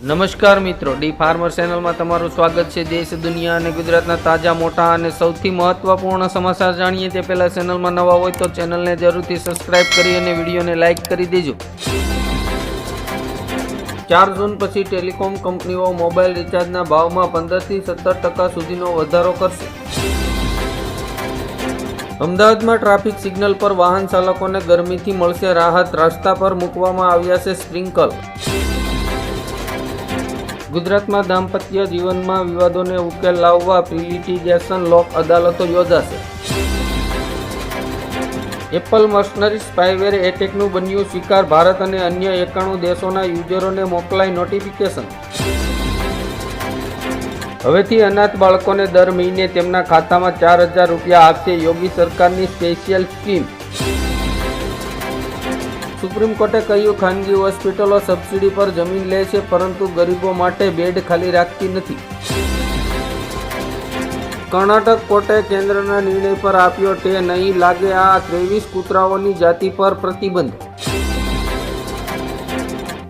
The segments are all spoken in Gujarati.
નમસ્કાર મિત્રો, ડી ફાર્મર ચેનલમાં તમારું સ્વાગત છે. દેશ, દુનિયા અને ગુજરાતના તાજા, મોટા અને સૌથી મહત્વપૂર્ણ સમાચાર જાણીએ તે પહેલાં ચેનલમાં નવા હોય તો ચેનલને જરૂરથી સબસ્ક્રાઇબ કરી અને વિડીયોને લાઇક કરી દેજો. ચાર જૂન પછી ટેલિકોમ કંપનીઓ મોબાઈલ રિચાર્જના ભાવમાં પંદરથી સત્તર ટકા સુધીનો વધારો કરશે. અમદાવાદમાં ટ્રાફિક સિગ્નલ પર વાહન ચાલકોને ગરમીથી મળશે રાહત, રસ્તા પર મૂકવામાં આવ્યા છે સ્પ્રિંકલ. ગુજરાતમાં દાંપત્ય જીવનમાં વિવાદોને ઉકેલ લાવવા પ્રિલિટિગેશન લોક અદાલતો યોજાશે. એપલ મશનરી સ્પાયવેર એટેકનું બન્યું શિકાર, ભારત અને અન્ય એકાણું દેશોના યુઝરોને મોકલાઈ નોટિફિકેશન. હવેથી અનાથ બાળકોને દર મહિને તેમના ખાતામાં ચાર હજાર રૂપિયા આપશે યોગી સરકારની સ્પેશિયલ સ્કીમ. સુપ્રીમ કોર્ટે કહ્યું, ખાનગી હોસ્પિટલો સબસિડી પર જમીન લે છે, પરંતુ ગરીબો માટે બેડ ખાલી રાખતી નથી. કર્ણાટક કોર્ટે કેન્દ્રના નિર્ણય પર આપ્યો, તે નહીં લાગે આ ત્રેવીસ કૂતરાઓની જાતિ પર પ્રતિબંધ.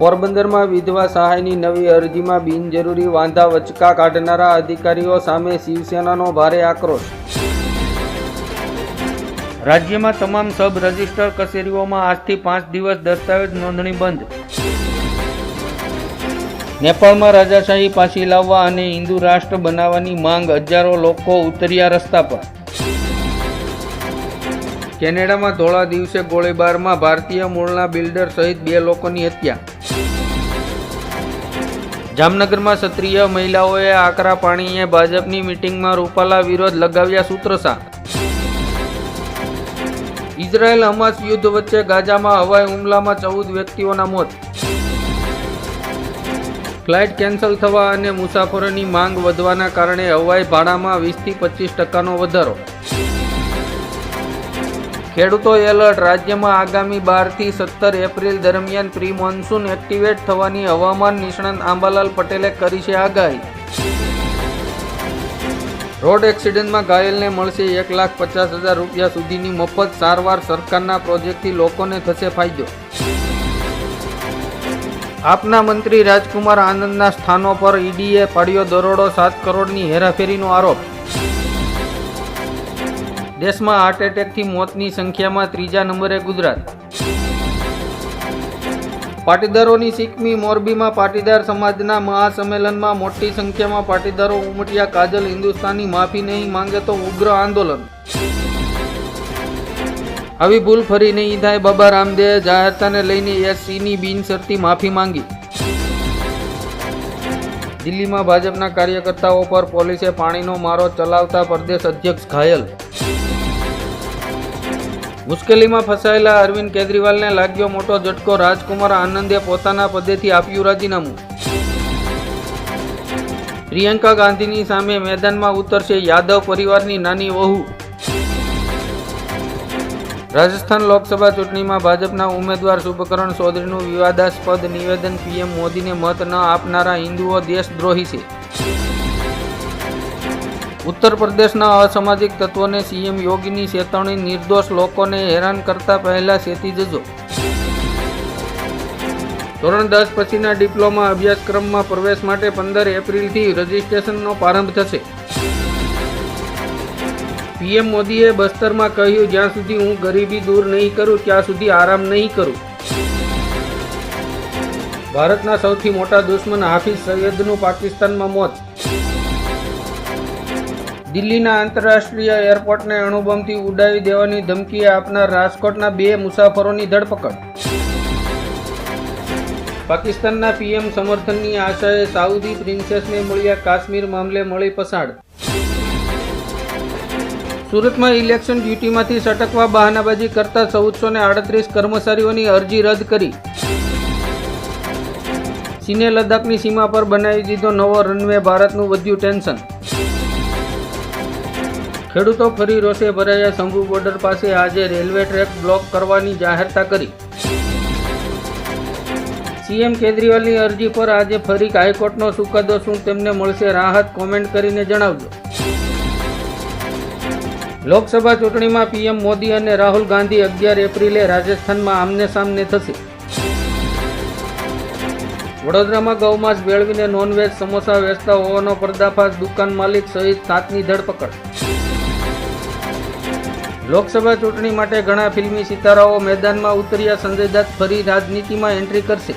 પોરબંદરમાં વિધવા સહાયની નવી અરજીમાં બિનજરૂરી વાંધા વચકા કાઢનારા અધિકારીઓ સામે શિવસેનાનો ભારે આક્રોશ. રાજ્યમાં તમામ સબ રજિસ્ટર કચેરીઓમાં આજથી પાંચ દિવસ દસ્તાવેજ નોંધણી બંધ. નેપાળમાં રાજાશાહી પાછી લાવવા અને હિન્દુ રાષ્ટ્ર બનાવવાની માંગ હજારો લોકો ઉતર્યા રસ્તા પર. કેનેડામાં ધોળા દિવસે ગોળીબારમાં ભારતીય મૂળના બિલ્ડર સહિત બે લોકોની હત્યા. જામનગરમાં ક્ષત્રિય મહિલાઓએ આકરા પાણીએ ભાજપની મિટિંગમાં રૂપાલા વિરોધ લગાવ્યા સૂત્રસાર. ઇઝરાયલ હમાસ યુદ્ધ વચ્ચે ગાઝામાં હવાઈ હુમલામાં ચૌદ વ્યક્તિઓના મોત. ફ્લાઇટ કેન્સલ થવા અને મુસાફરોની માંગ વધવાના કારણે હવાઈ ભાડામાં વીસથી પચીસ ટકાનો વધારો. ખેડૂતો એલર્ટ, રાજ્યમાં આગામી બારથી સત્તર એપ્રિલ દરમિયાન પ્રી મોન્સૂન એક્ટિવેટ થવાની હવામાન નિષ્ણાંત આંબાલાલ પટેલે કરી છે આગાહી. રોડ એક્સિડન્ટમાં ઘાયલને મળશે એક લાખ પચાસ હજાર રૂપિયા સુધીની મફત સારવાર સરકારના પ્રોજેક્ટથી લોકોને થશે ફાયદો. આપના મંત્રી રાજકુમાર આનંદના સ્થાનો પર ઈડીએ પાડ્યો દરોડો સાત કરોડની હેરાફેરીનો આરોપ. દેશમાં હાર્ટ એટેકથી મોતની સંખ્યામાં ત્રીજા નંબરે ગુજરાત. પાટીદારોની સિકમી મોરબીમાં પાટીદાર સમાજના મહાસંમેલનમાં મોટી સંખ્યામાં પાટીદારો ઉમટ્યા. કાજલ હિન્દુસ્તાની માફી નહીં માંગે તો ઉગ્ર આંદોલન. આવી ભૂલ ફરી નહીં થાય. બાબા રામદેવે જાહેરતાને લઈને એસસીની બિનશરતી માફી માંગી. દિલ્હીમાં ભાજપના કાર્યકર્તાઓ પર પોલીસે પાણીનો મારો ચલાવતા પ્રદેશ અધ્યક્ષ ઘાયલ. મુશ્કેલીમાં ફસાયેલા અરવિંદ કેજરીવાલને લાગ્યો મોટો ઝટકો. રાજકુમાર આનંદે પોતાના પદેથી આપ્યું રાજીનામું. પ્રિયંકા ગાંધીની સામે મેદાનમાં ઉતરશે યાદવ પરિવારની નાની વહુ. રાજસ્થાન લોકસભા ચૂંટણીમાં ભાજપના ઉમેદવાર શુભકરણ ચૌધરીનું વિવાદાસ્પદ નિવેદન પીએમ મોદીને મત ન આપનારા હિન્દુઓ દેશદ્રોહી છે. ઉત્તર પ્રદેશના અસામાજિક તત્વોને સીએમ યોગીની ચેતવણી નિર્દોષ લોકોને હેરાન કરતા પહેલા સેતી જજો. ધોરણ દસ પછીના ડિપ્લોમા અભ્યાસક્રમમાં પ્રવેશ માટે પંદર એપ્રિલથી રજિસ્ટ્રેશનનો પ્રારંભ થશે. પીએમ મોદીએ બસ્તરમાં કહ્યું, જ્યાં સુધી હું ગરીબી દૂર નહીં કરું, ત્યાં સુધી આરામ નહીં કરું. ભારતના સૌથી મોટા દુશ્મન હાફિઝ સૈયદનું પાકિસ્તાનમાં મોત. દિલ્હીના આંતરરાષ્ટ્રીય એરપોર્ટને અણુબમથી ઉડાવી દેવાની ધમકી આપનાર રાજકોટના બે મુસાફરોની ધરપકડ. પાકિસ્તાનના પીએમ સમર્થનની આશાએ સાઉદી પ્રિન્સેસને મળ્યા કાશ્મીર મામલે મળી પસાડ સુરતમાં ઇલેક્શન ડ્યુટીમાંથી સટકવા બહાનાબાજી કરતા ચૌદસો ને આડત્રીસ કર્મચારીઓની અરજી રદ કરી. ચીને લદ્દાખની સીમા પર બનાવી દીધો નવો રનવે ભારતનું વધ્યું ટેન્શન. ખેડૂતો ફરી રોષે ભરાયા. શંભુ બોર્ડર પાસે આજે રેલવે ટ્રેક બ્લોક કરવાની જાહેરતા કરી. સીએમ કેજરીવાલની અરજી પર આજે ફરી હાઈકોર્ટનો ચુકાદો શું તેમને મળશે રાહત કોમેન્ટ કરીને જણાવજો. લોકસભા ચૂંટણીમાં પીએમ મોદી અને રાહુલ ગાંધી અગિયાર એપ્રિલે રાજસ્થાનમાં આમને સામને થશે. વડોદરામાં ગૌમાંસ ભેળવીને નોનવેજ સમોસા વેચતા હોવાનો પર્દાફાશ. દુકાન માલિક સહિત સાતની ધરપકડ. લોકસભા ચૂંટણી માટે ઘણા ફિલ્મી સિતારાઓ મેદાનમાં ઉતર્યા, સંજય દત્ત ફરી રાજનીતિમાં એન્ટ્રી કરશે.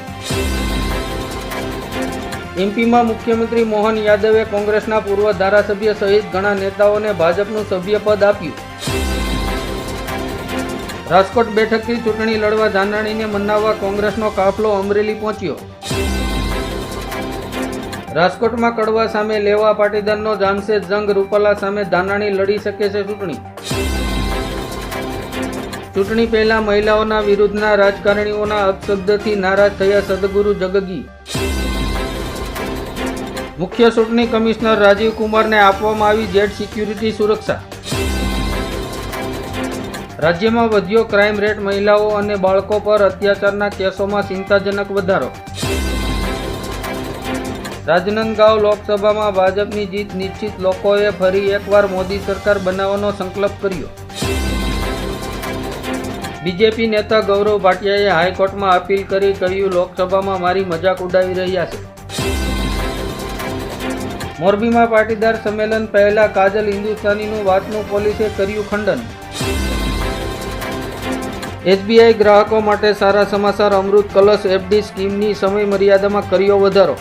એમપીમાં મુખ્યમંત્રી મોહન યાદવે કોંગ્રેસના પૂર્વ ધારાસભ્ય સહિત ઘણા નેતાઓને ભાજપનું સભ્યપદ આપ્યું. રાજકોટ બેઠકથી ચૂંટણી લડવા જાનાણીને મનાવવા કોંગ્રેસનો કાફલો અમરેલી પહોંચ્યો. રાજકોટમાં કડવા સામે લેવા પાટીદારનો જામશે જંગ, રૂપાલા સામે ધાનાણી લડી શકે છે ચૂંટણી. ચૂંટણી પહેલા મહિલાઓના વિરુદ્ધના રાજકારણીઓના અપશબ્દથી નારાજ થયા સદગુરુ જગગી. મુખ્ય ચૂંટણી કમિશનર રાજીવ કુમારને આપવામાં આવી જેટ સિક્યુરિટી સુરક્ષા. રાજ્યમાં વધ્યો ક્રાઇમ રેટ મહિલાઓ અને બાળકો પર અત્યાચારના કેસોમાં ચિંતાજનક વધારો. રાજનંદગાંવ લોકસભામાં ભાજપની જીત નિશ્ચિત લોકોએ ફરી એકવાર મોદી સરકાર બનાવવાનો સંકલ્પ કર્યો. બીજેપી નેતા ગૌરવ ભાટિયાએ હાઈકોર્ટમાં અપીલ કરી કહ્યું, લોકસભામાં મારી મજાક ઉડાવી રહ્યા છે. મોરબીમાં પાટીદાર સંમેલન પહેલા કાજલ હિન્દુસ્તાનીનું વાતનું પોલીસે કર્યું ખંડન. એસબીઆઈ ગ્રાહકો માટે સારા સમાચાર, અમૃત કલશ એફડી સ્કીમની સમય મર્યાદામાં કર્યો વધારો.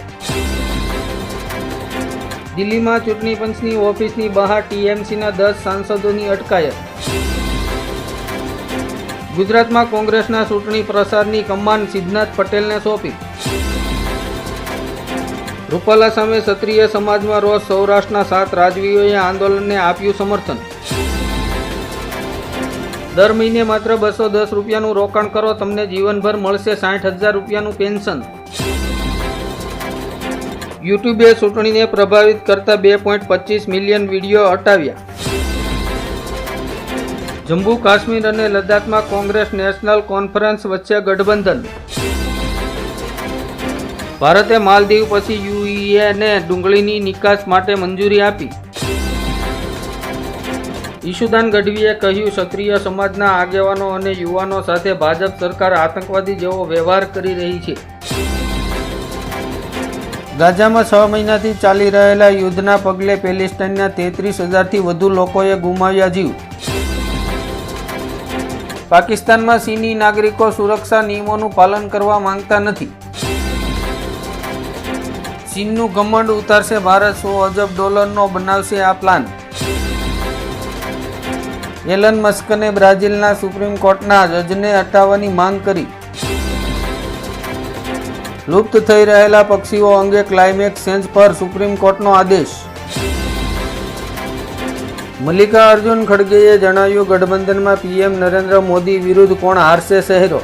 દિલ્હીમાં ચૂંટણી પંચની ઓફિસની બહાર ટીએમસીના દસ સાંસદોની અટકાયત. ગુજરાતમાં કોંગ્રેસના ચૂંટણી પ્રસારની કમાન સિદ્ધનાથ પટેલને સોંપી. રૂપાલા સામે ક્ષત્રિય સમાજમાં રોષ સૌરાષ્ટ્રના સાત રાજવીઓએ આંદોલનને આપ્યું સમર્થન. દર મહિને માત્ર બસો દસ રૂપિયાનું રોકાણ કરો, તમને જીવનભર મળશે સાઠ હજાર રૂપિયાનું પેન્શન. યુટ્યુબે ચૂંટણીને પ્રભાવિત કરતા બે પોઈન્ટ પચીસ મિલિયન વીડિયો હટાવ્યા. જમ્મુ કાશ્મીર અને લદ્દાખમાં કોંગ્રેસ નેશનલ કોન્ફરન્સ વચ્ચે ગઠબંધન. ભારતે માલદીવ પછી યુએને ડુંગળીની નિકાસ માટે મંજૂરી આપી. ઈશુદાન ગઢવીએ કહ્યું, ક્ષત્રિય સમાજના આગેવાનો અને યુવાનો સાથે ભાજપ સરકાર આતંકવાદી જેવો વ્યવહાર કરી રહી છે. ગાઝામાં છ મહિનાથી ચાલી રહેલા યુદ્ધના પગલે પેલેસ્ટાઇનના તેત્રીસ હજારથી વધુ લોકોએ ગુમાવ્યા જીવ. પાકિસ્તાનમાં ચીની નાગરિકો સુરક્ષા નિયમોનું પાલન કરવા માંગતા નથી. ચીનનું ઘમંડ ઉતારશે ભારત, સો અજબ ડોલરનો બનાવશે આ પ્લાન એલન મસ્કને બ્રાઝિલના સુપ્રીમ કોર્ટના જજને હટાવવાની માંગ કરી. લુપ્ત થઈ રહેલા પક્ષીઓ અંગે ક્લાઇમેક્સ ચેન્જ પર સુપ્રીમ કોર્ટનો આદેશ. મલ્લિકા અર્જુન ખડગેએ જણાવ્યું ગઠબંધનમાં પીએમ નરેન્દ્ર મોદી વિરુદ્ધ કોણ હારશે? શહેરો